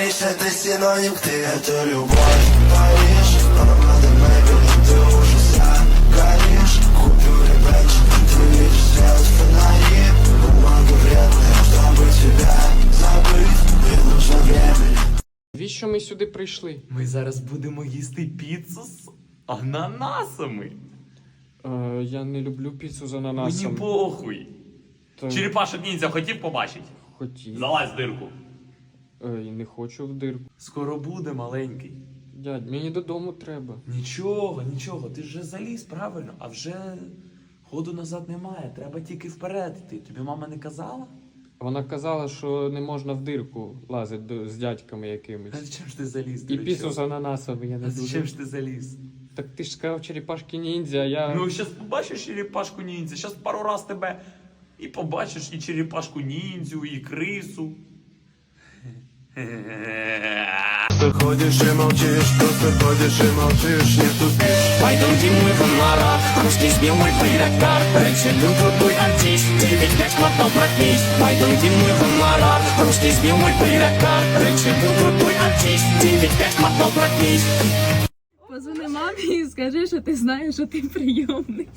Париж это синоним, ты это любовь Париж, помада мебель, ты уже сам горишь Купюры бенч, ты видишь свет фонари Бумага вредная, чтобы тебя забыть Мне нужно время Навіщо ми сюди прийшли? Ми зараз будемо їсти піцу з ананасами. Е, я не люблю піцу з Мені ананасом. похуй. Та Черепашок ніндзя хотів побачити? Хотів. Залазь в дирку. Е, і не хочу в дирку. Скоро буде маленький. Дядь, мені додому треба. Нічого, нічого, ти ж вже заліз, правильно, а вже ходу назад немає, треба тільки вперед йти. Тобі мама не казала? Вона казала, що не можна в дирку лазити до- з дядьками А якимись. зачем ж ти заліз? І чого? з ананасами я не А зачем дуже. ж ти заліз? Так ти ж сказав черепашки ніндзя, а я. Ну, зараз побачиш черепашку ніндзя, зараз пару раз тебе і побачиш і черепашку ніндзю, і крису. Ты ходишь и молчишь, просто ходишь и молчишь, не тупишь Пойдемте мы в Марат, русский сбил мой прирекар Рычалю крутой артист, девять пять мотов продлись Пойдемте мы в Марат, русский сбил мой прирекар Рычалю крутой артист, девять пять мотов продлись Позвони мамі і скажи, що ти знаєш, що ти прийомний.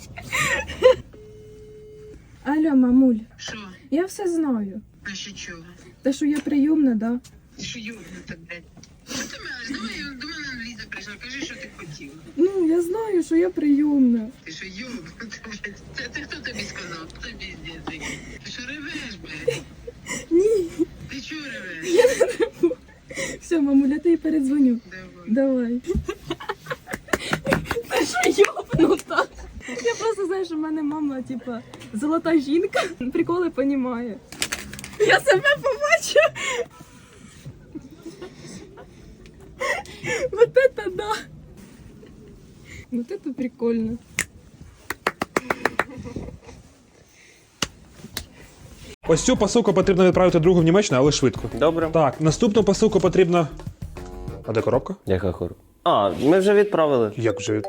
Алло, мамуль, Що? я все знаю. А що чого? Те, що я прийомна, да? Що йобнута, блядь? Що ти маєш? Давай до мене Ліза прийшла, кажи, що ти хотів. Ну, я знаю, що я прийомна. Ти що йобнута, блядь? Це ти хто тобі сказав? Хто піздець такий? Ти що ревеш, блядь? Ні, Ти чого ревеш? все, мамуль, я тобі передзвоню. Давай. Давай. Ти що йобнута? Я просто знаю, що в мене мама, типа, золота жінка, приколи понімає. Я себе побачу. Вот это. Вот это прикольно. Ось цю посилку потрібно відправити другу в Німеччину, але швидко. Добре. Так, наступну посилку потрібно. А де коробка? Яка хор? А, ми вже відправили. Як вже від.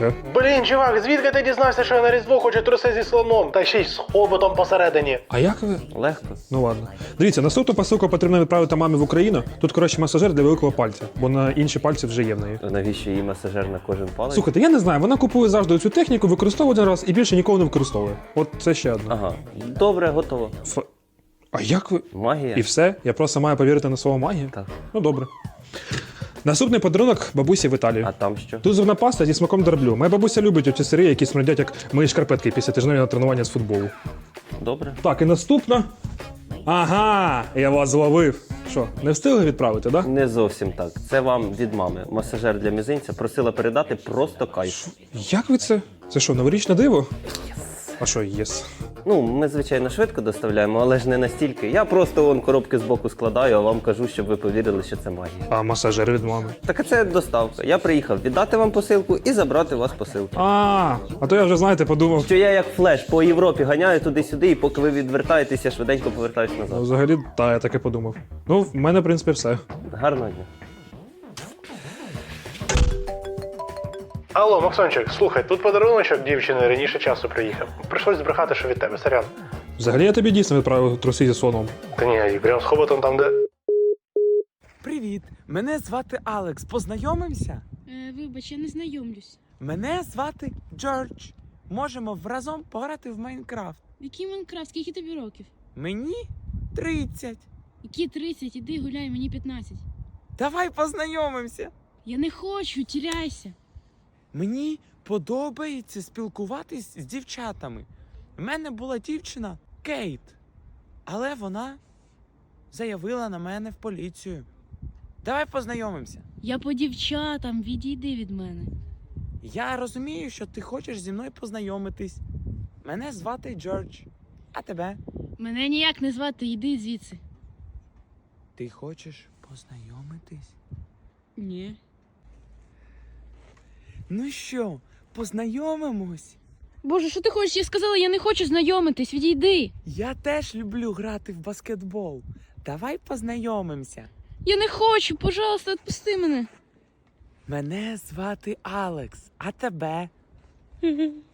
Е? Блін, чувак, звідки ти дізнався, що я на різдво хочу труси зі слоном, та ще й з хоботом посередині? А як ви? Легко. Ну ладно. Дивіться, наступну посилку потрібно відправити мамі в Україну. Тут, коротше, масажер для великого пальця, бо на інші пальці вже є в неї. Навіщо їй масажер на кожен палець? Слухайте, я не знаю, вона купує завжди цю техніку, використовує один раз і більше ніколи не використовує. От це ще одне. Ага. Добре, готово. Ф... А як ви? Магія. І все? Я просто маю повірити на слово магію? Так. Ну добре. Наступний подарунок бабусі в Італії. А там що? Тут зубна паста зі смаком дроблю. Моя бабуся любить оці сири, які смердять, як мої шкарпетки після тижневого тренування з футболу. Добре. Так, і наступна. Ага, я вас зловив. Що, не встигли відправити, так? Да? Не зовсім так. Це вам від мами. Масажер для мізинця просила передати просто кайф. Як ви це? Це що, новорічне диво? А що, єс? Ну, ми, звичайно, швидко доставляємо, але ж не настільки. Я просто вон коробки з боку складаю, а вам кажу, щоб ви повірили, що це магія. А масажер від мами. Так а це доставка. Я приїхав віддати вам посилку і забрати у вас посилку. А, а то я вже, знаєте, подумав. Що я як флеш по Європі ганяю туди-сюди, і поки ви відвертаєтесь, я швиденько повертаюсь Ну, назад. взагалі, так, я так і подумав. Ну, в мене, в принципі, все. Гарного дня. Алло, Максончик, слухай, тут подаруночок дівчини раніше часу приїхав. Прийшлось збрехати, що від тебе, сорян. Взагалі я тобі дійсно відправив труси зі слоном. Та ні, прям з хоботом там, де. Привіт! Мене звати Алекс. Познайомимося? Е, вибач, я не знайомлюсь. Мене звати Джордж. Можемо разом пограти в Майнкрафт. Який Майнкрафт, скільки тобі років? Мені 30. Які 30, іди гуляй, мені 15. Давай познайомимося. Я не хочу, тіряйся. Мені подобається спілкуватись з дівчатами. У мене була дівчина Кейт, але вона заявила на мене в поліцію. Давай познайомимося. Я по дівчатам, відійди від мене. Я розумію, що ти хочеш зі мною познайомитись. Мене звати Джордж. А тебе? Мене ніяк не звати, йди звідси. Ти хочеш познайомитись? Ні. Ну що, познайомимось? Боже, що ти хочеш? Я сказала, я не хочу знайомитись, відійди. Я теж люблю грати в баскетбол. Давай познайомимося. Я не хочу, пожалуйста, відпусти мене. Мене звати Алекс, а тебе?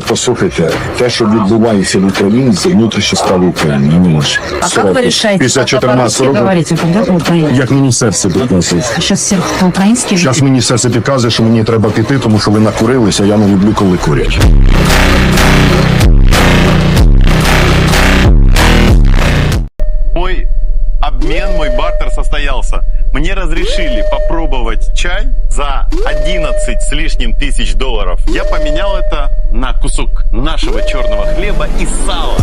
Послухайте, те, що відбувається в Україні, це внутрішні справи України. Ну, а як ви рішаєте? Після 14 років, Говорите, як міністерство підказує. Сейчас всех по-украински Зараз міністерство підказує, що мені треба піти, тому що ви накурилися, я не люблю, коли курять. Мой обмен, мой бартер состоялся. Мне разрешили попробовать чай за 11 с лишним тысяч долларов. Я поменял это на кусок нашего черного хлеба и сала.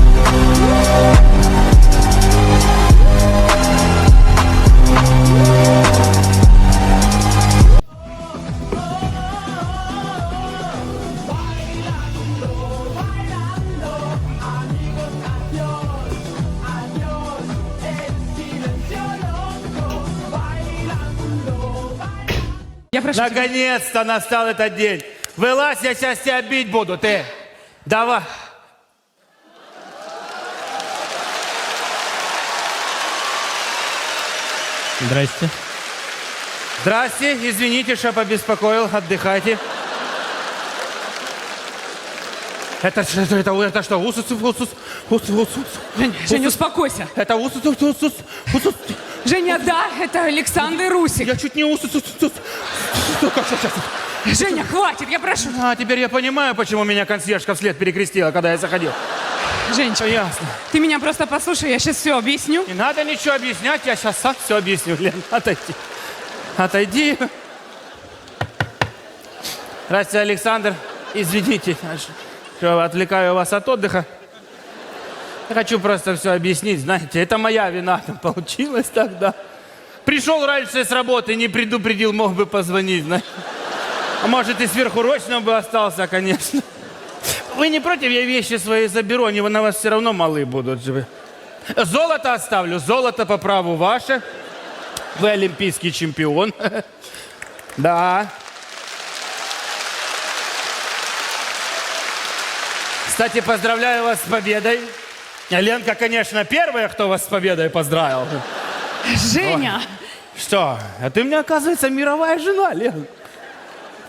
Наконец-то настал этот день. Вылазь, я сейчас тебя бить буду, ты. Давай. Здрасте. Здрасте, извините, что побеспокоил, отдыхайте. Это что, это, это, это что, усус, усус, усус, усус. Жень, Жень, успокойся. Это усус, усус, усус, усус. Женя, да, это Александр Русик. Я чуть не усус, усус, усус. Сука, сейчас, сейчас. Женя, хватит, я прошу. А, теперь я понимаю, почему меня консьержка вслед перекрестила, когда я заходил. Женечка, Ясно. ты меня просто послушай, я сейчас все объясню. Не надо ничего объяснять, я сейчас сам все объясню. Лен, отойди. Отойди. Здравствуйте, Александр. Извините, что отвлекаю вас от отдыха. Я хочу просто все объяснить, знаете, это моя вина там получилось тогда. Пришел раньше с работы, не предупредил, мог бы позвонить, знаете. А может и сверхурочно бы остался, конечно. Вы не против, я вещи свои заберу, они на вас все равно малы будут. Золото оставлю, золото по праву ваше. Вы олимпийский чемпион. Да. Кстати, поздравляю вас с победой. Ленка, конечно, первая, кто вас с победой поздравил. Женя, Что? А ты мне, оказывается, мировая жена, Лен.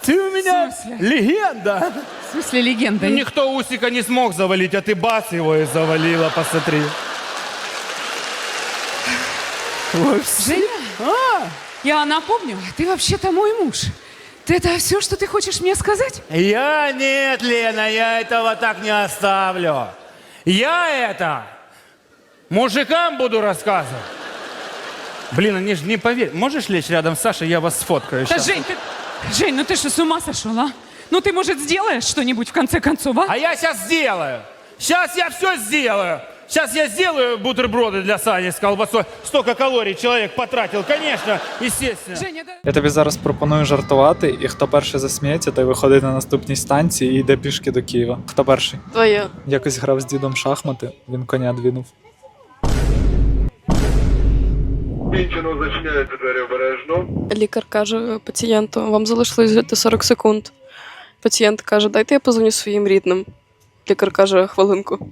Ты у меня смысле? легенда. в смысле легенда? Ну, никто Усика не смог завалить, а ты бас его и завалила, посмотри. Ой, Женя, А, я напомню, ты вообще-то мой муж. Ты это все, что ты хочешь мне сказать? Я нет, Лена, я этого так не оставлю. Я это мужикам буду рассказывать. Блин, они же не поверят. Можешь лечь рядом с Сашей, я вас сфоткаю Да, щас? Жень, ты... Жень, ну ты что, с ума сошел, а? Ну ты, может, сделаешь что-нибудь в конце концов, а? А я сейчас сделаю. Сейчас я все сделаю. Сейчас я сделаю бутерброды для Сани с колбасой. Столько калорий человек потратил, конечно, естественно. Женя, да... Я тобі зараз пропоную жартувати, і хто перший засміється, той виходить на наступній станції і йде пішки до Києва. Хто перший? Твоя. Якось грав з дідом в шахмати, він коня двінув. Кінчено зачиняється двері обережно. Лікар каже пацієнту, вам залишилось жити 40 секунд. Пацієнт каже, дайте я позвоню своїм рідним. Лікар каже, хвилинку.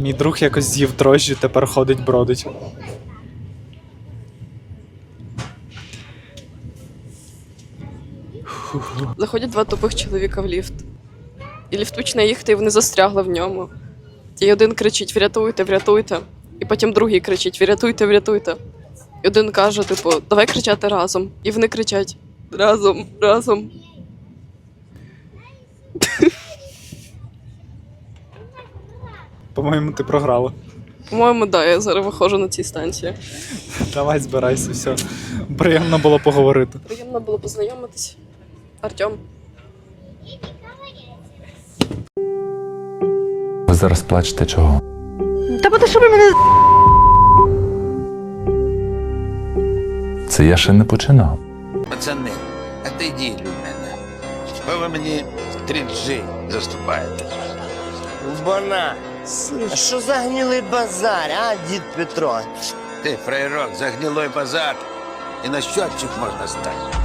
Мій друг якось з'їв дрожжі, тепер ходить бродить. Заходять два тупих чоловіка в ліфт. І ліфт почне їхати, і вони застрягли в ньому. І один кричить: врятуйте, врятуйте. І потім другий кричить: врятуйте, врятуйте. І один каже, типу, давай кричати разом. І вони кричать: разом, разом. По-моєму, ти програла. По-моєму, да, я зараз виходжу на цій станції. Давай збирайся, все. Приємно було поговорити. Приємно було познайомитись. Артем. Ви зараз плачете чого? Та що ви мене Це я ще не починав. Пацани, отойдіть від мене. Бо ви мені 3G заступаєте. Бона, а що за гнилий базар, а, дід Петро? Ти, фрейрок, загнілой базар. І на щотчик можна стати.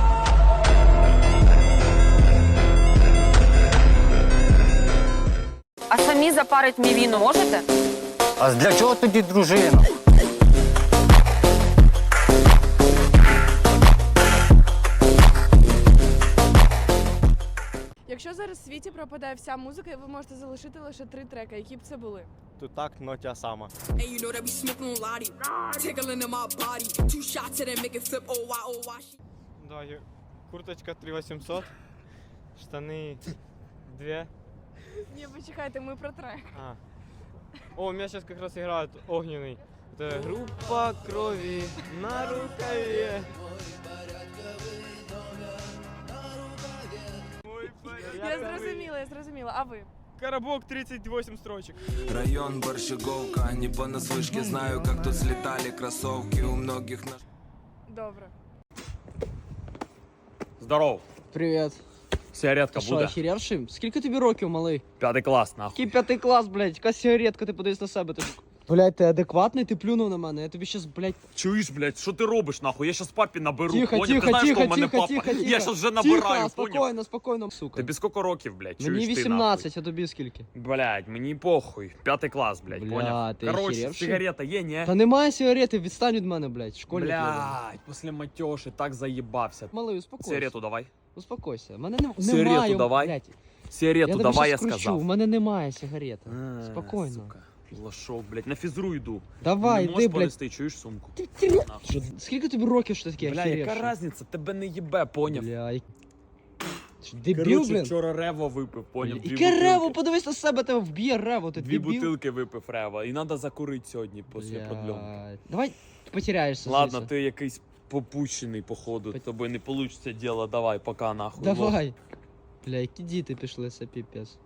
А самі запарить мівіну можете? А для чого тоді дружина? Якщо зараз в світі пропадає вся музика, і ви можете залишити лише три треки. Які б це були? Тут так, но тя сама. And you know that we smoking on Tickling in my body. Two shots and then make it flip. Oh, oh. Да, є курточка 3800, штани 2. Ні, почекайте, ми про трек. А. О, у меня сейчас как раз играет огненный. Это группа крови на рукаве. Я зрозуміла, я зрозуміла. А ви? Коробок 38 строчек. Район Борщеговка, не понаслышке знаю, как тут слетали кроссовки у многих на... Добре. Здоров. Привіт. Сигаретка Ти що, буде? Скільки тобі років, малий? П'ятий клас, нахуй. Який п'ятий клас, блядь, яка сигаретка, ти подивись на себе. Ти... Блядь, ти адекватний, ти плюнув на мене. Я тобі щас, блядь, Чуєш, блядь, що ти робиш, нахуй? Я щас папі наберу, тихо, поняв? тихо, ти знаєш, тихо, що в мене тихо, папа? тихо, тихо. Я щас вже набираю, Тихо, поняв? спокійно, спокійно, сука. Тобі скільки років, блядь? Чуєш Мені ти, 18, а тобі скільки? нахуй? Блядь, мені похуй. П'ятий клас, блядь, Бля, поняв? ти Короче, охеревший? сигарета є, ні? Та немає сигарети, відстань від мене, в школі. тебе. Блядь, після матьоші так заїбався. Малий, успокойся. Сигарету давай. Успокойся. Мене не... Сигарету немає, давай. блядь. Сигарету я тобі давай, я щас кручу, сказав. У мене немає сигарети. А, Спокійно. сука. Лошок, блядь, на фізру йду. Давай, не йди, блядь. понести, чуєш сумку? Що, Скільки тобі років, що ти такий Бля, яка охеревший? разниця? Тебе не їбе, поняв? Бля, як- Що, Дебіл, Короче, блін? вчора рево випив, поняв? Дві Яке бутилки. рево, подивись на себе, тебе вб'є рево, ти Дві дебіл. бутилки випив рево. І треба закурити сьогодні після Блядь. продльомки. Давай потеряєшся. Ладно, звідси. ти якийсь попущений, походу. Тобі не вийде діло, давай, пока нахуй. лох. Давай. Бля, які діти пішли, це піпець.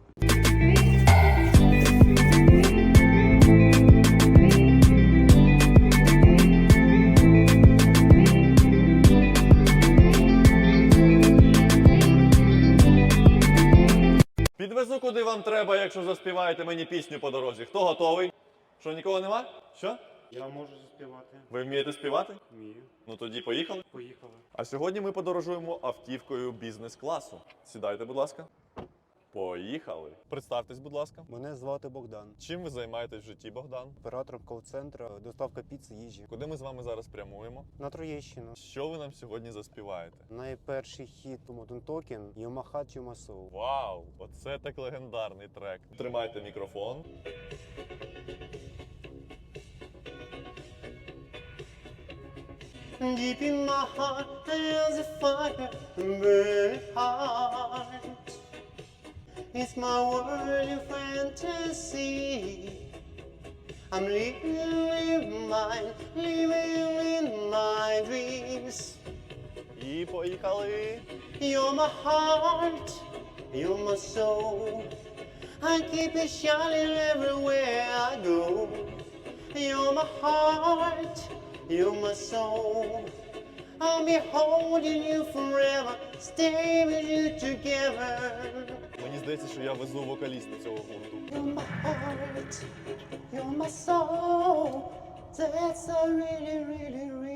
Вам треба, якщо заспіваєте мені пісню по дорозі. Хто готовий? Що нікого нема? Що? Я можу заспівати. Ви вмієте співати? Вмію. Ну тоді поїхали. Поїхали. А сьогодні ми подорожуємо автівкою бізнес-класу. Сідайте, будь ласка. Поїхали. Представтесь, будь ласка. Мене звати Богдан. Чим ви займаєтесь в житті, Богдан? Оператором кол-центру, доставка піци їжі. Куди ми з вами зараз прямуємо? На Троєщину. Що ви нам сьогодні заспіваєте? Найперший хіт Modern Token Yamaha Tumaso. Вау! Оце так легендарний трек. Тримайте мікрофон. Deep in my heart there's a fire burning hard. It's my world of fantasy. I'm living in my, living in my dreams. І поїхали. You're my heart, you're my soul. I keep it shining everywhere I go. You're my heart, you're my soul. I'll be holding you forever, stay with you together. Здається, що я везу вокаліста цього гурту. You're my heart, you're my soul. That's a really, really, really.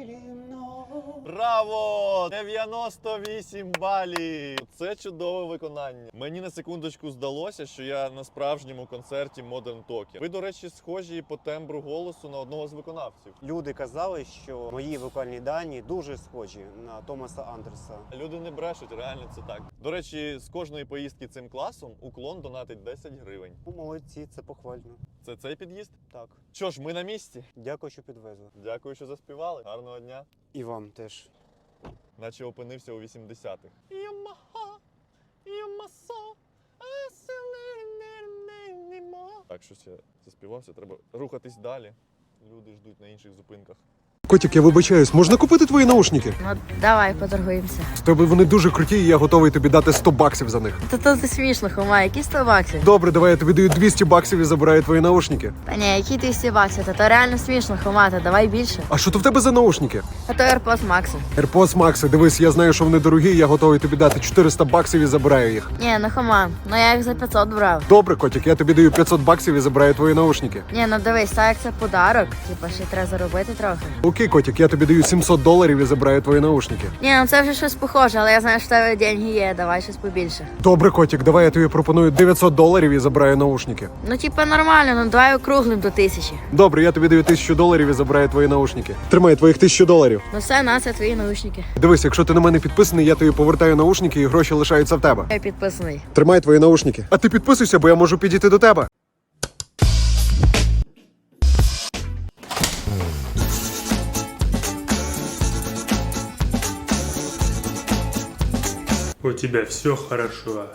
Браво! 98 балів! Це чудове виконання. Мені на секундочку здалося, що я на справжньому концерті Modern Talking. Ви, до речі, схожі по тембру голосу на одного з виконавців. Люди казали, що мої вокальні дані дуже схожі на Томаса Андерса. Люди не брешуть, реально це так. До речі, з кожної поїздки цим класом уклон донатить 10 гривень. Ну, Молодці, це похвально. Це цей під'їзд? Так. Що ж, ми на місці. Дякую, що підвезли. Дякую, що заспівали. Гарного дня. І вам теж. Наче опинився у 80-х. Так, щось я заспівався, треба рухатись далі. Люди ждуть на інших зупинках. Котик, я вибачаюсь, можна купити твої наушники? Ну, давай, поторгуємося. З тебе вони дуже круті, і я готовий тобі дати 100 баксів за них. Та то ти смішно, Хома, які 100 баксів? Добре, давай я тобі даю 200 баксів і забираю твої наушники. Та ні, які 200 баксів? Та то реально смішно, Хома, та давай більше. А що то в тебе за наушники? А то AirPods Max. AirPods Max, дивись, я знаю, що вони дорогі, я готовий тобі дати 400 баксів і забираю їх. Ні, ну Хома, ну я їх за 500 брав. Добре, котик, я тобі даю 500 баксів і забираю твої наушники. Ні, ну дивись, так як це подарок, типа ще треба заробити трохи. Навпаки, котик, я тобі даю 700 доларів і забираю твої наушники. Ні, ну це вже щось похоже, але я знаю, що в тебе деньги є, давай щось побільше. Добре, котик, давай я тобі пропоную 900 доларів і забираю наушники. Ну, типа, нормально, ну давай округлим до тисячі. Добре, я тобі даю 1000 доларів і забираю твої наушники. Тримай твоїх 1000 доларів. Ну все, на це твої наушники. Дивись, якщо ти на мене підписаний, я тобі повертаю наушники і гроші лишаються в тебе. Я підписаний. Тримай твої наушники. А ти підписуйся, бо я можу підійти до тебе. У тебя все хорошо.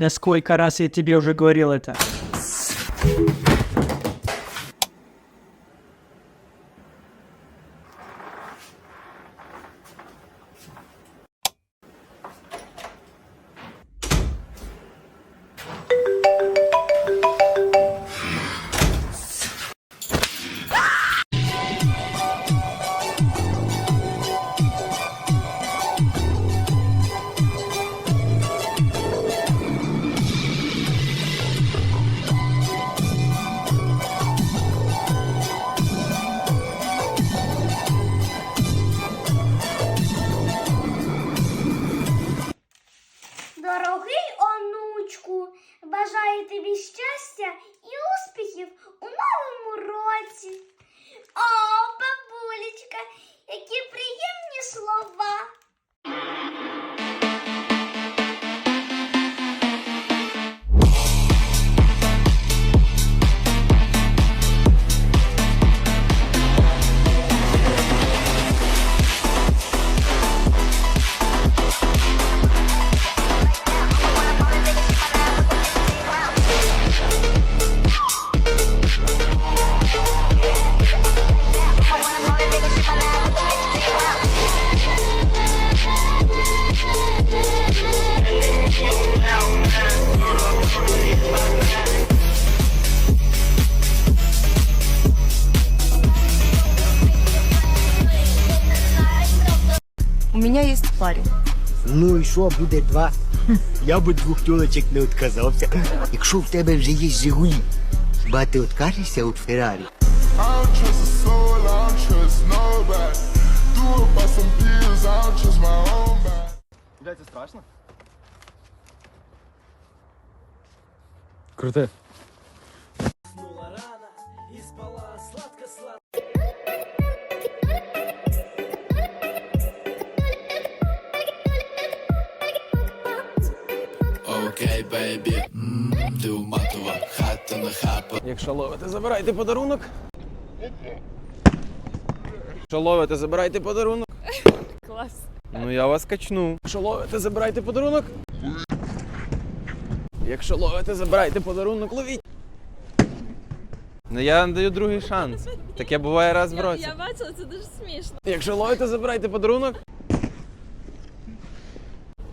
Да сколько раз я тебе уже говорил это. Які приємні слова. Ну що, буде два? Я би двох тілочок не відказався. Якщо в тебе вже є Жигулі, хіба ти відкажешся від Феррарі? I don't trust a Блять, це страшно? Крути. Okay, baby. Якщо ловите, забирайте подарунок. Якщо ловите, забирайте подарунок. Клас. Ну я вас качну. Якщо ловите, забирайте подарунок. Якщо ловите, забирайте подарунок, ловіть. Ну я вам даю другий шанс. Таке буває раз в році. Я бачила, це дуже смішно. Якщо ловите, забирайте подарунок.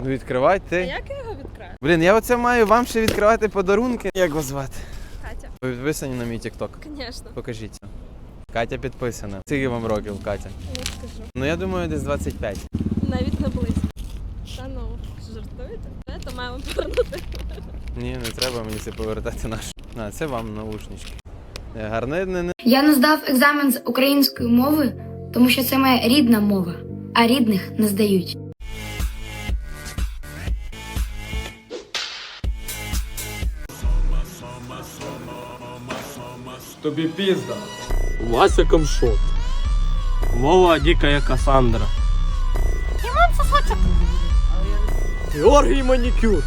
Ну відкривай А як я його відкрию? Блін, я оце маю вам ще відкривати подарунки. Як вас звати? Катя. Ви підписані на мій TikTok? Звісно. Покажіть. Катя підписана. Скільки вам років, Катя? Не скажу. Ну я думаю, десь 25. Навіть не близько. Та ну, жартуєте? Це маємо повернути. Ні, не треба мені це повертати наш. А, це вам наушнички. Е, Гарне не, не. Я не здав екзамен з української мови, тому що це моя рідна мова, а рідних не здають. Тобі пізда. Вася Камшот. Вова Дікая Касандра. Іван Сосочок. Георгій Манікюр.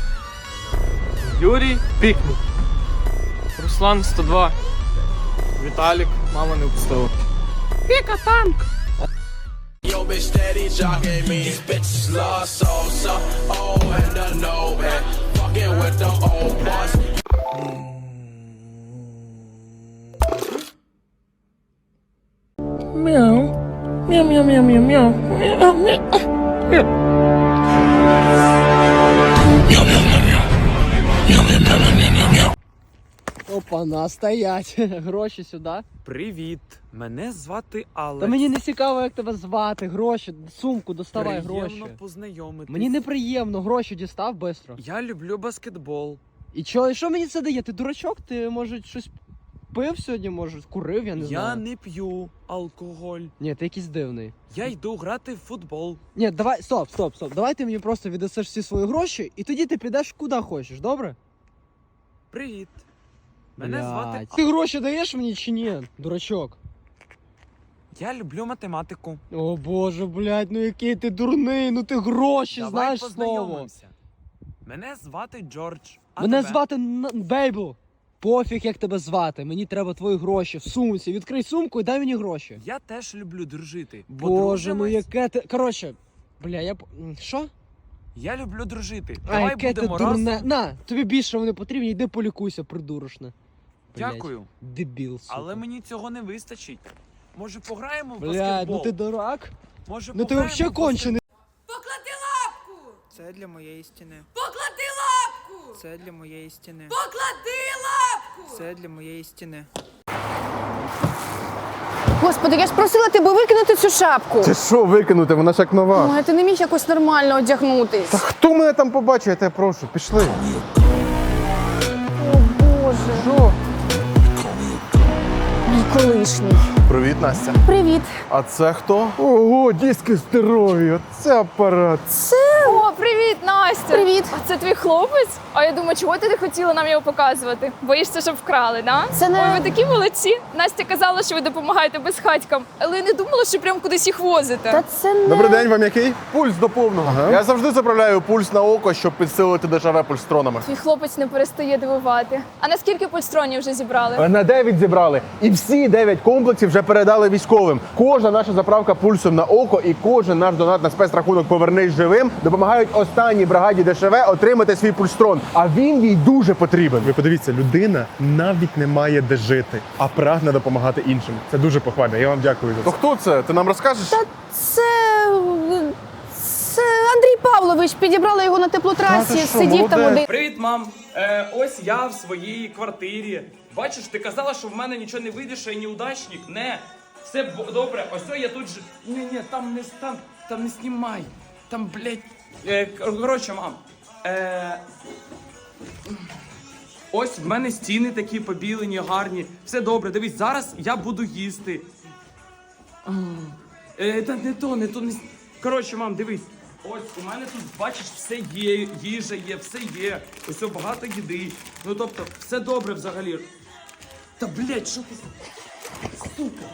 Юрій Пікнік. Руслан 102. Віталік, мама не впустила. Піка танк. Yo, bitch steady jocking me. These bitches love so so old and I know it. Fucking with the old boys. Мяу, мяу, мяу, мяу, мяу. Мяу, мяу. Опа, на стоять. Гроші сюди. Привіт, мене звати Алекс. Та мені не цікаво, як тебе звати. Гроші, сумку, доставай Приємно гроші. познайомитись. Мені неприємно, гроші дістав бистро. Я люблю баскетбол. І і що мені це дає? Ти дурачок? Ти може щось пив сьогодні, може, курив, я не Я знаю. не п'ю алкоголь. Ні, ти якийсь дивний. Я йду грати в футбол. Ні, давай, стоп, стоп, стоп. Давай ти мені просто віддасиш всі свої гроші, і тоді ти підеш куди хочеш, добре? Привіт. Мене звати. Блядь. Ти гроші даєш мені чи ні, дурачок? Я люблю математику. О боже, блядь, ну який ти дурний, ну ти гроші Давай знаєш слово. познайомимося. Мене звати Джордж. А Мене тебе? звати Н- Бейбл. Пофіг, як тебе звати. Мені треба твої гроші в сумці. Відкрий сумку і дай мені гроші. Я теж люблю дружити. Боже, ну яке ти. Коротше, бля, я. п- м, Що? Я люблю дружити. А Давай яке ти будемо дурне. разом. На, тобі більше вони потрібні, йди полікуйся, придурочне. Блядь, Дякую. Дебіл, сука. Але мені цього не вистачить. Може пограємо в Блядь, баскетбол? ну ти дурак. Може, Ну ти пограємо взагалі в кончений. Поклади лапку! Це для моєї стіни. Поклади лапку! Це для моєї стіни. Поклади лапку! Це для моєї стіни. Господи, я ж просила тебе викинути цю шапку. Це що викинути? Вона ж як нова. Ой, ти не міг якось нормально одягнутись. Та хто мене там побачить, я тебе прошу, пішли. О Боже. Що? Мій колишній. Привіт, Настя. Привіт. А це хто? Ого, диски здорові, оце апарат. Це о, привіт, Настя! Привіт! А це твій хлопець? А я думаю, чого ти не хотіла нам його показувати? Боїшся, щоб вкрали, да? Це не- Ой, ви такі молодці. Настя казала, що ви допомагаєте безхатькам, але я не думала, що прям кудись їх возите. Та це не... Добрий день, вам який? Пульс до повного. Я завжди заправляю пульс на око, щоб підсилити дешеве пульстронами. Твій хлопець не перестає дивувати. А наскільки пульстронів вже зібрали? На 9 зібрали. І всі 9 комплексів вже передали військовим. Кожна наша заправка пульсом на око і кожен наш донат на спецрахунок Повернись живим допомагають останній бригаді ДШВ отримати свій пульстрон. А він їй дуже потрібен. Ви подивіться, людина навіть не має де жити, а прагне допомагати іншим. Це дуже похвально. Я вам дякую за це. То хто це? Ти нам розкажеш? Це... Це Андрій Павлович. Підібрали його на теплотрасі, сидів там один. Привіт, мам. Е, ось я в своїй квартирі. Бачиш, ти казала, що в мене нічого не вийде, що я неудачник. Не. Все бо- добре. Ось я тут же. Ні, ні, там не там, там не знімай. Там, блядь. Е, коротше, мам. Е, ось в мене стіни такі побілені, гарні. Все добре. Дивись, зараз я буду їсти. Е, та не то, не то, не. Коротше, мам, дивись. Ось у мене тут, бачиш, все є, їжа є, все є. Ось багато їди. Ну тобто, все добре взагалі. Та блядь, що ти. Сука.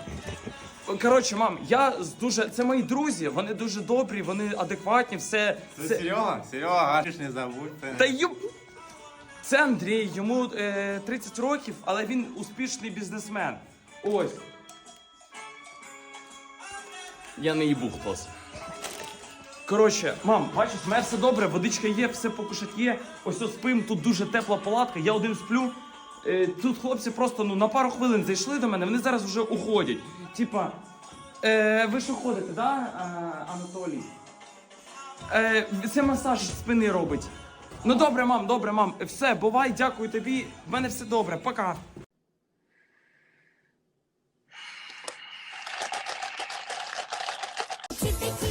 Коротше, мам, я з дуже. Це мої друзі, вони дуже добрі, вони адекватні, все. Це Серега? Серега, гашиш не забудь. Та ю. Це Андрій, йому е, 30 років, але він успішний бізнесмен. Ось. Я не їбу хтось. Коротше, мам, бачиш, в мене все добре, водичка є, все покушать є. Ось ось спим, тут дуже тепла палатка, я один сплю. Е, тут хлопці просто ну, на пару хвилин зайшли до мене, вони зараз вже уходять. Типа, е, ви що ходите, да, Анатолій? Е, це масаж спини робить. Ну добре, мам, добре, мам. Все, бувай, дякую тобі. В мене все добре, пока. や